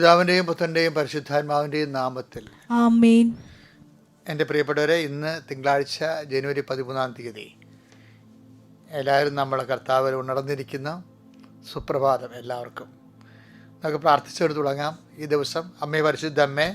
പിതാവിന്റെയും പുത്രന്റെയും പരിശുദ്ധാത്മാവിന്റെയും നാമത്തിൽ. ആമേൻ. എന്റെ പ്രിയപ്പെട്ടവരെ ഇന്ന് തിങ്കളാഴ്ച ജനുവരി പതിമൂന്നാം തീയതി എല്ലാവരും നമ്മളെ കർത്താവിൽ ഉണർന്നിരിക്കുന്ന സുപ്രഭാതം എല്ലാവർക്കും. നമുക്ക് പ്രാർത്ഥിച്ചെടുത്ത് തുടങ്ങാം. ഈ ദിവസം അമ്മേ പരിശുദ്ധ അമ്മേ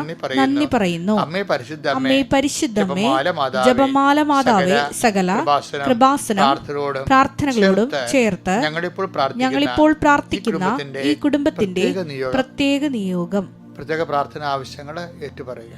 നന്ദി പറയുന്നു. അമ്മേ പരിശുദ്ധ അമ്മേ. പരിശുദ്ധമേ ജപമാല മാതാവേ, സകല കൃപാസനം, പ്രാർത്ഥനകളോടും ചേർത്ത് ഞങ്ങളിപ്പോൾ പ്രാർത്ഥിക്കുന്ന ഈ കുടുംബത്തിന്റെ പ്രത്യേക നിയോഗം. പ്രത്യേക പ്രാർത്ഥന ആവശ്യങ്ങൾ ഏറ്റുപറയുക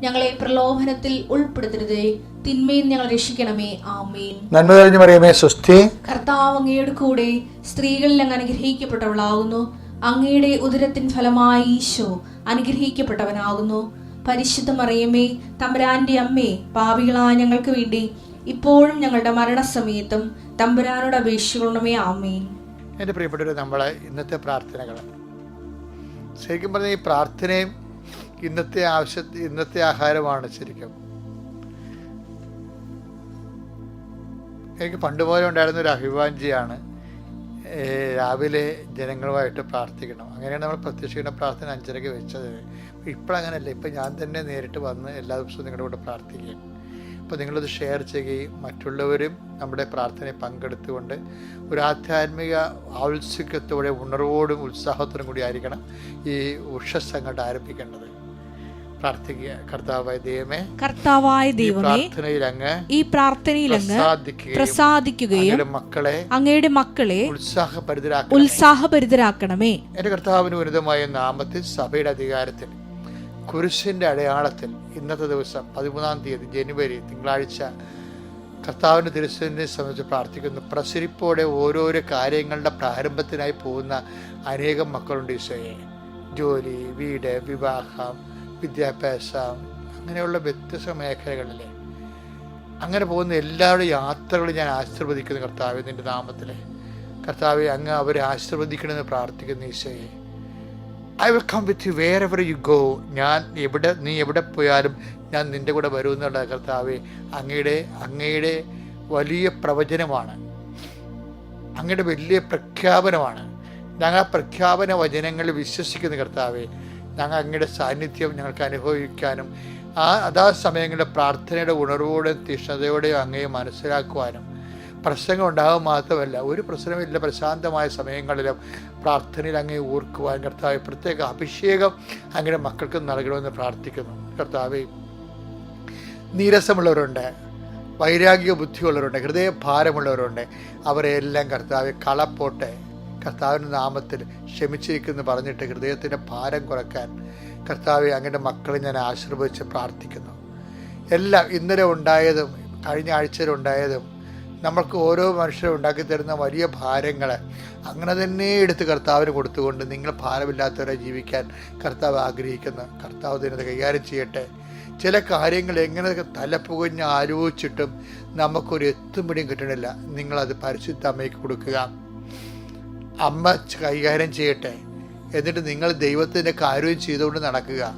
ഞങ്ങളെ പ്രലോഭനത്തിൽ ഉൾപ്പെടുത്തരുതേ. തിന്മയിൽ ഞങ്ങൾ രക്ഷിക്കണമേ. ആമേൻ. നന്മ കഴിഞ്ഞു പറയുമേ സുസ്ഥി കർത്താവ് അങ്ങയുടെ കൂടെ സ്ത്രീകളിൽ അങ്ങ് അനുഗ്രഹിക്കപ്പെട്ടവളാകുന്നു. അങ്ങയുടെ ഉദരത്തിൻ ഫലമായി ഈശോ അനുഗ്രഹിക്കപ്പെട്ടവനാകുന്നു. പരിശുദ്ധ മറിയമ്മേ തമ്പുരാന്റെ അമ്മേ പാപികളായ ഞങ്ങൾക്ക് വേണ്ടി ഇപ്പോഴും ഞങ്ങളുടെ മരണസമയത്തും തമ്പുരാനോട് അപേക്ഷിക്കണമേ. ആമേൻ. എന്റെ പ്രിയപ്പെട്ടവർ നമ്മളെ ഇന്നത്തെ പ്രാർത്ഥനകൾ ശരിക്കും പറഞ്ഞാൽ ഈ പ്രാർത്ഥനയും ഇന്നത്തെ ആവശ്യ ഇന്നത്തെ ആഹാരമാണ് ശരിക്കും. എനിക്ക് പണ്ട് പോലെ ഉണ്ടായിരുന്ന ഒരു അഭിവാഞ്ചിയാണ് രാവിലെ ജനങ്ങളുമായിട്ട് പ്രാർത്ഥിക്കണം. അങ്ങനെയാണ് നമ്മൾ പ്രത്യക്ഷിക്കുന്ന പ്രാർത്ഥന അഞ്ചരയ്ക്ക് വെച്ചത്. ഇപ്പോഴങ്ങനെയല്ല ഇപ്പം ഞാൻ തന്നെ നേരിട്ട് വന്ന് എല്ലാ ദിവസവും നിങ്ങളുടെ കൂടെ പ്രാർത്ഥിക്കുകയും അപ്പോൾ നിങ്ങളത് ഷെയർ ചെയ്യുകയും മറ്റുള്ളവരും നമ്മുടെ പ്രാർത്ഥനയെ പങ്കെടുത്തുകൊണ്ട് ഒരു ആധ്യാത്മിക ഔത്സുക്യത്തോടെ ഉണർവോടും ഉത്സാഹത്തോടും കൂടി ആയിരിക്കണം ഈ ഉഷസ് അങ്ങോട്ട് ആരംഭിക്കേണ്ടത്. പ്രാർത്ഥിക്കുക. കർത്താവായ ദൈവമേ കർത്താവായ ഈ ദൈവമേ പ്രാർത്ഥനയിൽ അങ്ങ് ഈ പ്രാർത്ഥനയിൽ അങ്ങ് പ്രസാദിക്കുകയും മക്കളെ അങ്ങയുടെ മക്കളെ ഉത്സാഹപരിതരാക്കണം ഉത്സാഹഭരിതരാക്കണമേ. എന്റെ കർത്താവിന് ഉന്നതമായ നാമത്തിൽ സഭയുടെ അധികാരത്തിൽ കുരിശിന്റെ അടയാളത്തിൽ ഇന്നത്തെ ദിവസം പതിമൂന്നാം തീയതി ജനുവരി തിങ്കളാഴ്ച കർത്താവിന്റെ തിരുസനെ സംബന്ധിച്ച് പ്രാർത്ഥിക്കുന്നു. പ്രസരിപ്പോടെ ഓരോരോ കാര്യങ്ങളുടെ പ്രാരംഭത്തിനായി പോകുന്ന അനേകം മക്കളുണ്ട് ഈശോയെ. ജോലി വീട് വിവാഹം വിദ്യാഭ്യാസം അങ്ങനെയുള്ള വ്യത്യസ്ത മേഖലകളിൽ അങ്ങനെ പോകുന്ന എല്ലാവരുടെ യാത്രകളും ഞാൻ ആശീർവദിക്കുന്നു കർത്താവ് നിന്റെ നാമത്തിൽ കർത്താവ് അങ്ങ് അവരെ ആശീർവദിക്കണമെന്ന് പ്രാർത്ഥിക്കുന്നു ഈശോയെ. I will come with you wherever you go ഞാൻ എവിടെ നീ എവിടെ പോയാലും ഞാൻ നിന്റെ കൂടെ വരുമെന്നുള്ള കർത്താവ് അങ്ങയുടെ അങ്ങയുടെ വലിയ പ്രവചനമാണ്. അങ്ങയുടെ വലിയ പ്രഖ്യാപനമാണ്. ഞങ്ങൾ പ്രഖ്യാപന വചനങ്ങളിൽ വിശ്വസിക്കുന്ന കർത്താവെ. ഞങ്ങൾ അങ്ങയുടെ സാന്നിധ്യം ഞങ്ങൾക്ക് അനുഭവിക്കാനും ആ അതാ സമയങ്ങളുടെ പ്രാർത്ഥനയുടെ ഉണർവോടെയും തീഷ്ണതയോടെയും അങ്ങയെ മനസ്സിലാക്കുവാനും പ്രശ്നങ്ങൾ ഉണ്ടാകുക മാത്രമല്ല ഒരു പ്രശ്നമില്ല പ്രശാന്തമായ സമയങ്ങളിലും പ്രാർത്ഥനയിൽ അങ്ങേ ഓർക്കുവാൻ കർത്താവ് പ്രത്യേക അഭിഷേകം അങ്ങയുടെ മക്കൾക്ക് നൽകണമെന്ന് പ്രാർത്ഥിക്കുന്നു. കർത്താവെ നീരസമുള്ളവരുണ്ട് വൈരാഗ്യ ബുദ്ധിയുള്ളവരുണ്ട് ഹൃദയഭാരമുള്ളവരുണ്ട്. അവരെല്ലാം കർത്താവ് കളപ്പോട്ടെ. കർത്താവിന്റെ നാമത്തിൽ ക്ഷമിച്ചിരിക്കുന്നു പറഞ്ഞിട്ട് ഹൃദയത്തിന്റെ ഭാരം കുറയ്ക്കാൻ കർത്താവെ അങ്ങയുടെ മക്കളെ ഞാൻ ആശീർവദിച്ച് പ്രാർത്ഥിക്കുന്നു. എല്ലാം ഇന്നലെ ഉണ്ടായതും കഴിഞ്ഞ ആഴ്ചയിൽ ഉണ്ടായതും നമ്മൾക്ക് ഓരോ മനുഷ്യരും ഉണ്ടാക്കി തരുന്ന വലിയ ഭാരങ്ങളെ അങ്ങനെ തന്നെ എടുത്ത് കർത്താവിന് കൊടുത്തുകൊണ്ട് നിങ്ങൾ ഭാരമില്ലാത്തവരെ ജീവിക്കാൻ കർത്താവ് ആഗ്രഹിക്കുന്നു. കർത്താവ് ദിനത്തെ കൈകാര്യം ചെയ്യട്ടെ. ചില കാര്യങ്ങൾ എങ്ങനെ തലപ്പുകഞ്ഞ് ആലോചിച്ചിട്ടും നമുക്കൊരു എത്തുപിടിയും കിട്ടണില്ല. നിങ്ങളത് പരിശുദ്ധ അമ്മയ്ക്ക് കൊടുക്കുക. അമ്മ കൈകാര്യം ചെയ്യട്ടെ. എന്നിട്ട് നിങ്ങൾ ദൈവത്തിന്റെ കാര്യം ചെയ്തുകൊണ്ട് നടക്കുക.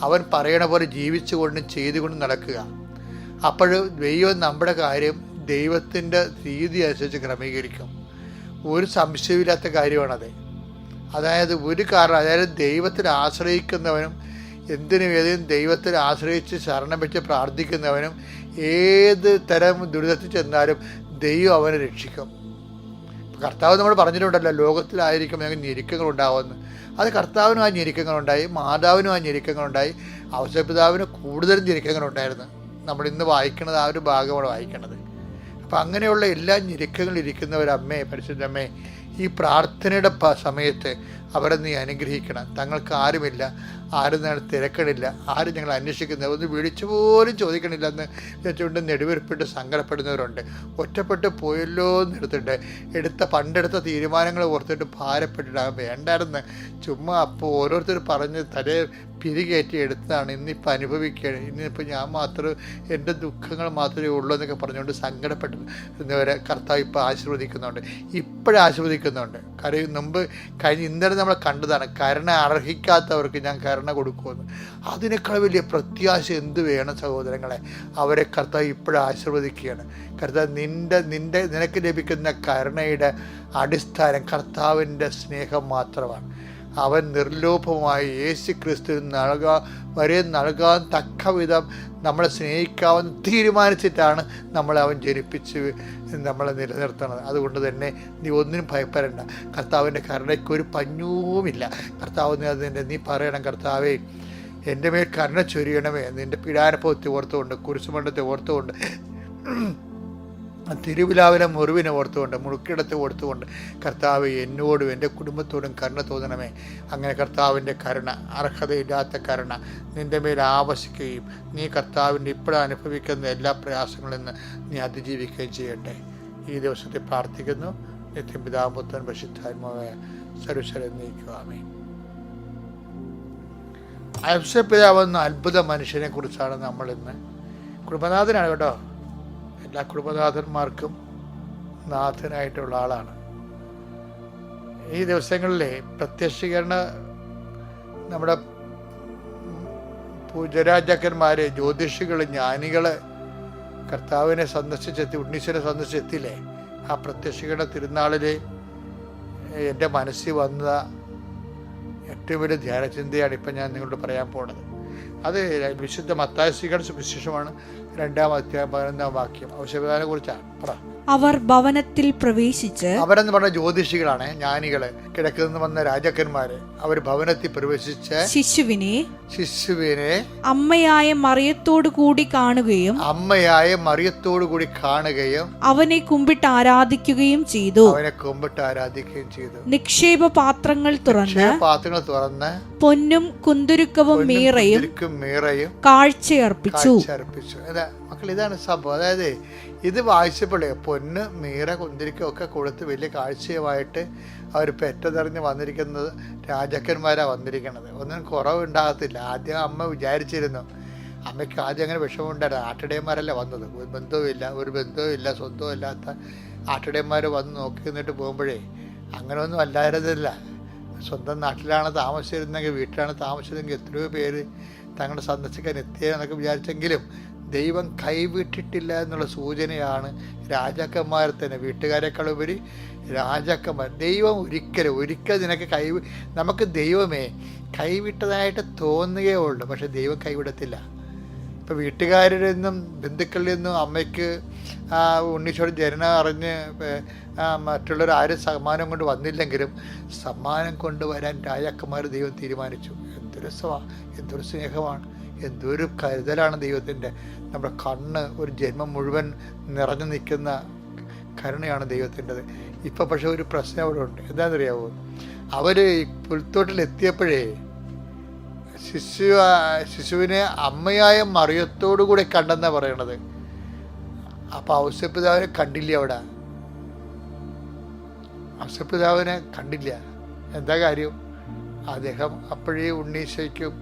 അവൻ പറയണ പോലെ ജീവിച്ചുകൊണ്ടും ചെയ്തുകൊണ്ടും നടക്കുക. അപ്പോൾ ദൈവം നമ്മുടെ കാര്യം ദൈവത്തിന്റെ രീതി അനുസരിച്ച് ക്രമീകരിക്കും. ഒരു സംശയമില്ലാത്ത കാര്യമാണത്. അതായത് ഒരു കാരണം അതായത് ദൈവത്തിൽ ആശ്രയിക്കുന്നവനും എന്തിനും ഏതിനും ദൈവത്തിൽ ആശ്രയിച്ച് ശരണം വെച്ച് പ്രാർത്ഥിക്കുന്നവനും ഏത് തരം ദുരിതത്തിൽ ചെന്നാലും ദൈവം അവനെ രക്ഷിക്കും. കർത്താവ് നമ്മൾ പറഞ്ഞിട്ടുണ്ടല്ലോ ലോകത്തിലായിരിക്കും ഞങ്ങൾ ഞെരുക്കങ്ങൾ ഉണ്ടാവുമെന്ന്. അത് കർത്താവിനും ആ ഞെരുക്കങ്ങളുണ്ടായി മാതാവിനും ആ ഞെരുക്കങ്ങളുണ്ടായി. അവസരപിതാവിന് കൂടുതലും ഞെരുക്കങ്ങളുണ്ടായിരുന്നു. നമ്മൾ ഇന്ന് വായിക്കുന്നത് ആ ഒരു ഭാഗമാണ് വായിക്കുന്നത് അപ്പം അങ്ങനെയുള്ള എല്ലാ ഞെരുക്കങ്ങളിരിക്കുന്നവരമ്മേ പരിശുദ്ധമ്മേ ഈ പ്രാർത്ഥനയുടെ സമയത്ത് അവരെ നീ അനുഗ്രഹിക്കണം. തങ്ങൾക്ക് ആരുമില്ല ആരും ഞങ്ങൾ തിരക്കണില്ല ആരും ഞങ്ങൾ അന്വേഷിക്കുന്നില്ല. ഒന്ന് വിളിച്ചു പോലും ചോദിക്കണില്ല എന്ന് വെച്ചുകൊണ്ട് നെടുവീർപ്പിട്ട് സങ്കടപ്പെടുന്നവരുണ്ട്. ഒറ്റപ്പെട്ട് പോയല്ലോ എന്നെടുത്തിട്ട് എടുത്ത പണ്ടെടുത്ത തീരുമാനങ്ങൾ ഓർത്തിട്ട് ഭാരപ്പെട്ടിട്ടാകും വേണ്ടായിരുന്നു. ചുമ്മാ അപ്പോൾ ഓരോരുത്തർ പറഞ്ഞ് തലേ പിരികേറ്റി എടുത്തതാണ് ഇന്നിപ്പോൾ അനുഭവിക്കുകയാണ് ഇന്നിപ്പോൾ ഞാൻ മാത്രം എന്റെ ദുഃഖങ്ങൾ മാത്രമേ ഉള്ളൂ എന്നൊക്കെ പറഞ്ഞുകൊണ്ട് സങ്കടപ്പെട്ടിരുന്നവരെ കർത്താവ് ഇപ്പോൾ ആശീർവദിക്കുന്നുണ്ട്. ഇപ്പോഴും ആശീർവദിക്കുന്നുണ്ട് കാര്യം മുമ്പ് കഴിഞ്ഞ ഇന്നലെ നമ്മൾ കണ്ടതാണ് കരുണ അർഹിക്കാത്തവർക്ക് ഞാൻ കരുണ കൊടുക്കുമെന്ന്. അതിനേക്കാൾ വലിയ പ്രത്യാശ എന്ത് വേണം സഹോദരങ്ങളെ? അവരെ കർത്താവ് ഇപ്പോഴും ആശീർവദിക്കുകയാണ്. കർത്താവ് നിന്റെ നിന്റെ നിനക്ക് ലഭിക്കുന്ന കരുണയുടെ അടിസ്ഥാനം കർത്താവിന്റെ സ്നേഹം മാത്രമാണ്. അവൻ നിർലോഭമായി യേശു ക്രിസ്തു നൽകാ വരെ നൽകാൻ തക്ക വിധം നമ്മളെ സ്നേഹിക്കാവെന്ന് തീരുമാനിച്ചിട്ടാണ് നമ്മളെ അവൻ ജനിപ്പിച്ച് നമ്മളെ നിലനിർത്തണത്. അതുകൊണ്ട് തന്നെ നീ ഒന്നിനും ഭയപ്പെടേണ്ട. കർത്താവിന്റെ കരുണയ്ക്ക് ഒരു പഞ്ഞുവുമില്ല. കർത്താവ് നീ അതിന്റെ നീ പറയണം കർത്താവേ. എന്റെ മേൽ കരുണ ചൊരിയണമേ. നിന്റെ പീഡാനുഭവത്തെ ഓർത്തുകൊണ്ട് കുരിശുമണ്ഡത്തെ ഓർത്തുകൊണ്ട് തിരുവിലാവിലെ മുറിവിനെ ഓർത്തുകൊണ്ട് മുറുക്കിടത്തെ ഓർത്തുകൊണ്ട് കർത്താവ് എന്നോടും എന്റെ കുടുംബത്തോടും കരുണ തോന്നണമേ. അങ്ങനെ കർത്താവിന്റെ കരുണ അർഹതയില്ലാത്ത കരുണ നിന്റെ മേൽ ആവശിക്കുകയും നീ കർത്താവിന്റെ ഇപ്പോഴും അനുഭവിക്കുന്ന എല്ലാ പ്രയാസങ്ങളിൽ നിന്ന് നീ അതിജീവിക്കുകയും ചെയ്യട്ടെ. ഈ ദിവസത്തെ പ്രാർത്ഥിക്കുന്നു. നിത്യം പിതാപുത്രൻ പശുദ്ധാത്മാവായ സർവശരം നീക്കുവാമേ അംശപിതാവ് എന്ന അത്ഭുത മനുഷ്യനെ കുറിച്ചാണ് നമ്മളിന്ന് കുടുംബനാഥനാണ് കേട്ടോ. എല്ലാ കുടുംബനാഥന്മാർക്കും നാഥനായിട്ടുള്ള ആളാണ്. ഈ ദിവസങ്ങളിലെ പ്രത്യക്ഷീകരണ നമ്മുടെ പൂജരാജാക്കന്മാർ ജ്യോതിഷികൾ ജ്ഞാനികൾ കർത്താവിനെ സന്ദർശിച്ചെത്തി ഉണ്ണീശ്വരെ സന്ദർശിച്ചെത്തിയില്ലേ? ആ പ്രത്യക്ഷീകരണ തിരുനാളിൽ എന്റെ മനസ്സിൽ വന്ന ഏറ്റവും വലിയ ധ്യാനചിന്തയാണ് ഇപ്പം ഞാൻ നിങ്ങളോട് പറയാൻ പോണത്. അത് വിശുദ്ധ മത്തായസികളുടെ സുവിശേഷമാണ് രണ്ടാം അധ്യായം പതിനൊന്നാം വാക്യം. ഔഷധനെ കുറിച്ചാണ്. പറ. അവർ ഭവനത്തിൽ പ്രവേശിച്ച് അവരെന്ന് പറഞ്ഞ ജ്യോതിഷികളാണ് ജ്ഞാനികൾ. കിഴക്കുനിന്ന് വന്ന രാജാക്കന്മാര് അവർ ഭവനത്തിൽ പ്രവേശിച്ച് ശിശുവിനെ ശിശുവിനെ അമ്മയായ മറിയത്തോടു കൂടി കാണുകയും അമ്മയായ മറിയത്തോടു കൂടി കാണുകയും അവനെ കുമ്പിട്ട് ആരാധിക്കുകയും ചെയ്തു. അവനെ കുമ്പിട്ട് ആരാധിക്കുകയും ചെയ്തു. നിക്ഷേപ പാത്രങ്ങൾ തുറന്ന് പാത്രങ്ങൾ തുറന്ന് പൊന്നും കുന്തുരുക്കവും മീറയും മീറയും കാഴ്ചയർപ്പിച്ചു. അർപ്പിച്ചു അതെ മക്കൾ ഇതാണ് സംഭവം. അതായത് ഇത് വായിച്ചപ്പോഴേ പൊന്ന് മീറ കുന്തിരിക്കൊക്കെ കൊടുത്ത് വലിയ കാഴ്ചയുമായിട്ട് അവർ പെറ്റതെറിഞ്ഞ് വന്നിരിക്കുന്നത് രാജാക്കന്മാരാണ് വന്നിരിക്കുന്നത് ഒന്നും കുറവുണ്ടാകത്തില്ല. ആദ്യം അമ്മ വിചാരിച്ചിരുന്നു അമ്മയ്ക്ക് ആദ്യം അങ്ങനെ വിഷമമുണ്ടായിരുന്നു. ആട്ടിടയന്മാരല്ല വന്നത്? ഒരു ബന്ധവുമില്ല ഒരു ബന്ധവുമില്ല സ്വന്തവും ഇല്ലാത്ത ആട്ടിടയന്മാർ വന്ന് നോക്കി നിന്നിട്ട് പോകുമ്പോഴേ അങ്ങനെയൊന്നും അല്ലായിരുന്നില്ല. സ്വന്തം നാട്ടിലാണ് താമസിച്ചിരുന്നെങ്കിൽ വീട്ടിലാണ് താമസിച്ചതെങ്കിൽ എത്രയോ പേര് തങ്ങളുടെ സന്ദർശിക്കാൻ എത്തിയെന്നൊക്കെ വിചാരിച്ചെങ്കിലും ദൈവം കൈവിട്ടിട്ടില്ല എന്നുള്ള സൂചനയാണ് രാജാക്കന്മാരെ തന്നെ വീട്ടുകാരെക്കാൾ ഉപരി രാജാക്കന്മാർ. ദൈവം ഒരിക്കലും ഒരിക്കൽ നിനക്ക് കൈ നമുക്ക് ദൈവമേ കൈവിട്ടതായിട്ട് തോന്നുകയേ ഉള്ളൂ പക്ഷെ ദൈവം കൈവിടത്തില്ല. ഇപ്പോൾ വീട്ടുകാരിൽ നിന്നും ബന്ധുക്കളിൽ നിന്നും അമ്മയ്ക്ക് ഉണ്ണിച്ചോട് ജനനം അറിഞ്ഞ് മറ്റുള്ളവർ ആരും സമ്മാനം കൊണ്ട് വന്നില്ലെങ്കിലും സമ്മാനം കൊണ്ടുവരാൻ രാജാക്കന്മാർ ദൈവം തീരുമാനിച്ചു. എന്തൊരു എന്തൊരു സ്നേഹമാണ്. എന്തൊരു കരുതലാണ് ദൈവത്തിന്റെ. നമ്മുടെ കണ്ണ് ഒരു ജന്മം മുഴുവൻ നിറഞ്ഞു നിൽക്കുന്ന കരുണയാണ് ദൈവത്തിന്റെത്. ഇപ്പം പക്ഷേ ഒരു പ്രശ്നം അവിടെ ഉണ്ട്. എന്താണെന്നറിയാവോ? അവർ പുൽത്തോട്ടിൽ എത്തിയപ്പോഴേ ശിശു ശിശുവിനെ അമ്മയായ മറിയത്തോടു കൂടെ കണ്ടെന്നാണ് പറയണത്. അപ്പം ഔസപിതാവിനെ കണ്ടില്ല അവിടെ? ഔസപിതാവിനെ കണ്ടില്ല. എന്താ കാര്യം? അദ്ദേഹം അപ്പോഴേ ഉണ്ണീശയ്ക്കും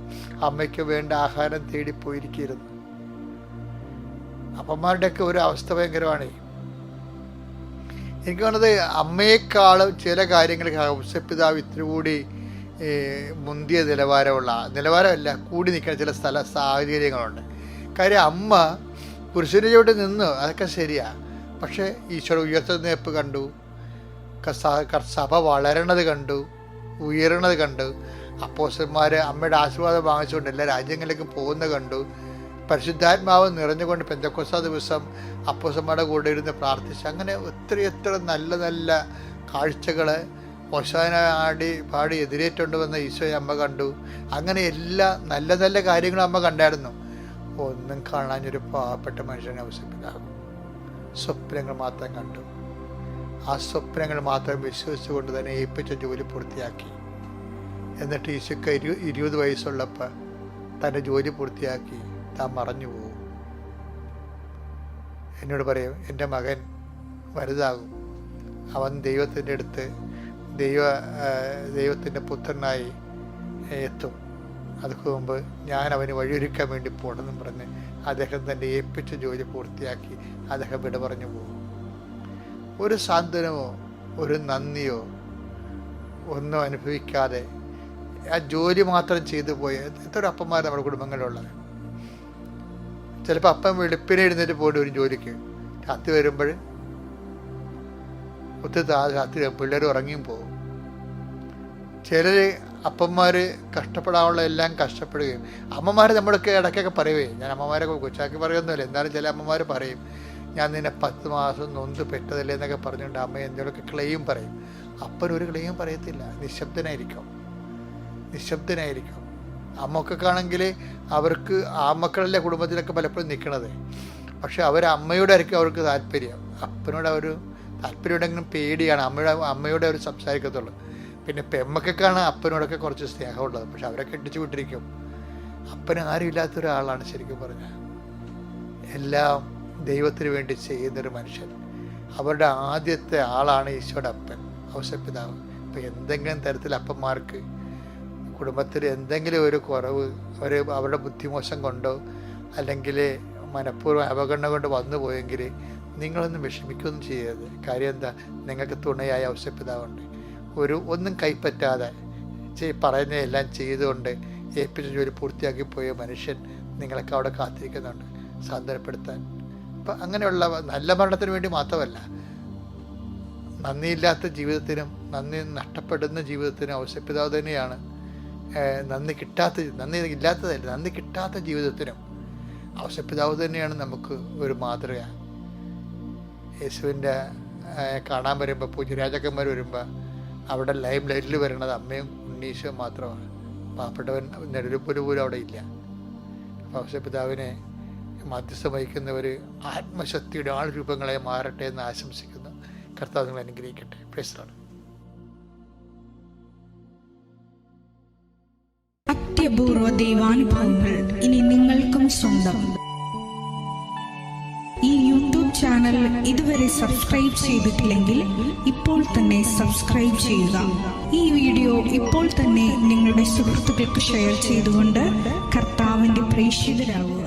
അമ്മയ്ക്കും വേണ്ട ആഹാരം തേടി പോയിരിക്കുന്നു അപ്പന്മാരുടെയൊക്കെ ഒരു അവസ്ഥ ഭയങ്കരമാണ്. എനിക്ക് തോന്നുന്നത് അമ്മയെക്കാളും ചില കാര്യങ്ങൾക്ക് ഹംസപിതാവ് ഇത്തിരി മുന്തിയ നിലവാരമുള്ള നിലവാരമല്ല കൂടി നിൽക്കുന്ന ചില സ്ഥല സാഹചര്യങ്ങളുണ്ട്. കാര്യം അമ്മ പുരുഷന്റെ ചുവട്ട് നിന്നു അതൊക്കെ ശരിയാണ് പക്ഷേ ഈശ്വര ഉയർത്തുന്നേപ്പ് കണ്ടു സഭ വളരണത് കണ്ടു ഉയരണത് കണ്ടു. അപ്പോസന്മാർ അമ്മയുടെ ആശീർവാദം വാങ്ങിച്ചുകൊണ്ട് എല്ലാ രാജ്യങ്ങളിലേക്കും പോകുന്നത് കണ്ടു. പരിശുദ്ധാത്മാവ് നിറഞ്ഞുകൊണ്ട് പെന്തക്കൊസ ദിവസം അപ്പോസന്മാരുടെ കൂടെ ഇരുന്ന് പ്രാർത്ഥിച്ച്. അങ്ങനെ ഒത്തിരി എത്ര നല്ല നല്ല കാഴ്ചകൾ ഓശാനാടി പാടി എതിരേറ്റുകൊണ്ട് വന്ന ഈശോയെ അമ്മ കണ്ടു. അങ്ങനെ എല്ലാ നല്ല നല്ല കാര്യങ്ങളും അമ്മ കണ്ടായിരുന്നു. ഒന്നും കാണാനൊരു പാവപ്പെട്ട മനുഷ്യനെ അവസരപ്പിതാകും സ്വപ്നങ്ങൾ മാത്രം കണ്ടു. ആ സ്വപ്നങ്ങൾ മാത്രം വിശ്വസിച്ചുകൊണ്ട് തന്നെ ഏൽപ്പിച്ച ജോലി പൂർത്തിയാക്കി. എന്നിട്ട് ഈശോക്ക് ഇരു ഇരുപത് വയസ്സുള്ളപ്പോൾ തന്റെ ജോലി പൂർത്തിയാക്കി താൻ മറഞ്ഞു പോകും എന്നോട് പറയും എന്റെ മകൻ വലുതാകും. അവൻ ദൈവത്തിന്റെ അടുത്ത് ദൈവ ദൈവത്തിന്റെ പുത്രനായി എത്തും. അതൊക്കെ മുമ്പ് ഞാൻ അവന് വഴിയൊരുക്കാൻ വേണ്ടി പോകണമെന്നും പറഞ്ഞ് അദ്ദേഹം തന്റെ ഏൽപ്പിച്ച ജോലി പൂർത്തിയാക്കി അദ്ദേഹം വിട പറഞ്ഞു പോകും ഒരു സാന്ത്വനമോ ഒരു നന്ദിയോ ഒന്നും അനുഭവിക്കാതെ ആ ജോലി മാത്രം ചെയ്തു പോയ. എത്ര അപ്പന്മാർ നമ്മുടെ കുടുംബങ്ങളിലുള്ളത്? ചിലപ്പോൾ അപ്പം വെളുപ്പിനെ എഴുന്നേറ്റ് പോയിട്ട് ഒരു ജോലിക്ക്. രാത്രി വരുമ്പോൾ ഒത്തിരി രാത്രി പിള്ളേർ ഉറങ്ങിയും പോകും ചിലർ അപ്പന്മാർ കഷ്ടപ്പെടാനുള്ള എല്ലാം കഷ്ടപ്പെടുകയും അമ്മമാർ നമ്മളൊക്കെ ഇടയ്ക്കൊക്കെ പറയുകയും ഞാൻ അമ്മമാരൊക്കെ കൊച്ചാക്കി പറയുന്നില്ല എന്നാലും ചില അമ്മമാർ പറയും ഞാൻ നിന്നെ പത്ത് മാസം നൊന്ത് പെട്ടതല്ലേ എന്നൊക്കെ പറഞ്ഞുകൊണ്ട് അമ്മ എന്തെങ്കിലുമൊക്കെ ക്ലെയിം പറയും. അപ്പൻ ഒരു ക്ലെയിം പറയത്തില്ല. നിശബ്ദനായിരിക്കും. നിശബ്ദനായിരിക്കും. അമ്മക്കൊക്കെയാണെങ്കിൽ അവർക്ക് ആ മക്കളല്ലേ കുടുംബത്തിലൊക്കെ പലപ്പോഴും നിൽക്കണത്. പക്ഷെ അവർ അമ്മയോടായിരിക്കും അവർക്ക് താല്പര്യം. അപ്പനോട് അവർ താല്പര്യം ഉണ്ടെങ്കിലും പേടിയാണ്. അമ്മയുടെ അമ്മയോടെ അവർ സംസാരിക്കത്തുള്ളൂ. പിന്നെ പെമ്മക്കൊക്കെയാണ് അപ്പനോടൊക്കെ കുറച്ച് സ്നേഹമുള്ളത്. പക്ഷെ അവരെ കെട്ടിച്ചു വിട്ടിരിക്കും. അപ്പന് ആരും ഇല്ലാത്ത ഒരാളാണ് ശരിക്കും പറഞ്ഞാൽ. എല്ലാം ദൈവത്തിന് വേണ്ടി ചെയ്യുന്നൊരു മനുഷ്യൻ. അവരുടെ ആദ്യത്തെ ആളാണ് ഈശോയുടെ അപ്പൻ ഔഷപിതാവ് അപ്പം എന്തെങ്കിലും തരത്തിൽ അപ്പന്മാർക്ക് കുടുംബത്തിൽ എന്തെങ്കിലും ഒരു കുറവ് ഒരു അവരുടെ ബുദ്ധിമോശം കൊണ്ടോ അല്ലെങ്കിൽ മനഃപൂർവം അവഗണന കൊണ്ട് വന്നു പോയെങ്കിൽ നിങ്ങളൊന്നും വിഷമിക്കുകയൊന്നും ചെയ്യരുത്. കാര്യം എന്താ? നിങ്ങൾക്ക് തുണയായ ഔഷപിതാവുണ്ട് ഒരു ഒന്നും കൈപ്പറ്റാതെ പറയുന്നതെല്ലാം ചെയ്തുകൊണ്ട് ഏൽപ്പിച്ച ജോലി പൂർത്തിയാക്കി പോയ മനുഷ്യൻ നിങ്ങളൊക്കെ അവിടെ കാത്തിരിക്കുന്നുണ്ട്. സാന്ത്വനപ്പെടുത്താൻ. അങ്ങനെയുള്ള നല്ല മരണത്തിന് വേണ്ടി മാത്രമല്ല നന്ദിയില്ലാത്ത ജീവിതത്തിനും നന്ദി നഷ്ടപ്പെടുന്ന ജീവിതത്തിനും ഔസപിതാവ് തന്നെയാണ് നന്ദി കിട്ടാത്ത നന്ദി ഇല്ലാത്തതല്ല നന്ദി കിട്ടാത്ത ജീവിതത്തിനും ഔസപിതാവ് തന്നെയാണ് നമുക്ക് ഒരു മാതൃക. യേശുവിന്റെ കാണാൻ വരുമ്പോൾ പൂജ്യരാജാക്കന്മാർ വരുമ്പോൾ അവിടെ ലൈം ലൈറ്റിൽ വരുന്നത് അമ്മയും ഉണ്ണീശും മാത്രമാണ്. പാവപ്പെട്ടവൻ നെടുപ്പൊരു പോലും അവിടെ ഇല്ല. അപ്പോൾ മധ്യസ്ഥം വഹിക്കുന്നവർ ആത്മശക്തിയുടെ ആൾ രൂപങ്ങളെ മാറട്ടെ എന്ന് ആശംസിക്കുന്നു. കർത്താവ് നിങ്ങൾ അനുഗ്രഹിക്കട്ടെ. പ്രശ്നമാണ് അത്യപൂർവ ദൈവാനുഭവങ്ങൾ ഇനി നിങ്ങൾക്കും സ്വന്തം. ഈ യൂട്യൂബ് ചാനൽ ഇതുവരെ സബ്സ്ക്രൈബ് ചെയ്തിട്ടില്ലെങ്കിൽ ഇപ്പോൾ തന്നെ സബ്സ്ക്രൈബ് ചെയ്യുക. ഈ വീഡിയോ ഇപ്പോൾ തന്നെ നിങ്ങളുടെ സുഹൃത്തുക്കൾക്ക് ഷെയർ ചെയ്തുകൊണ്ട് കർത്താവിന്റെ പ്രേക്ഷിതരാകുക.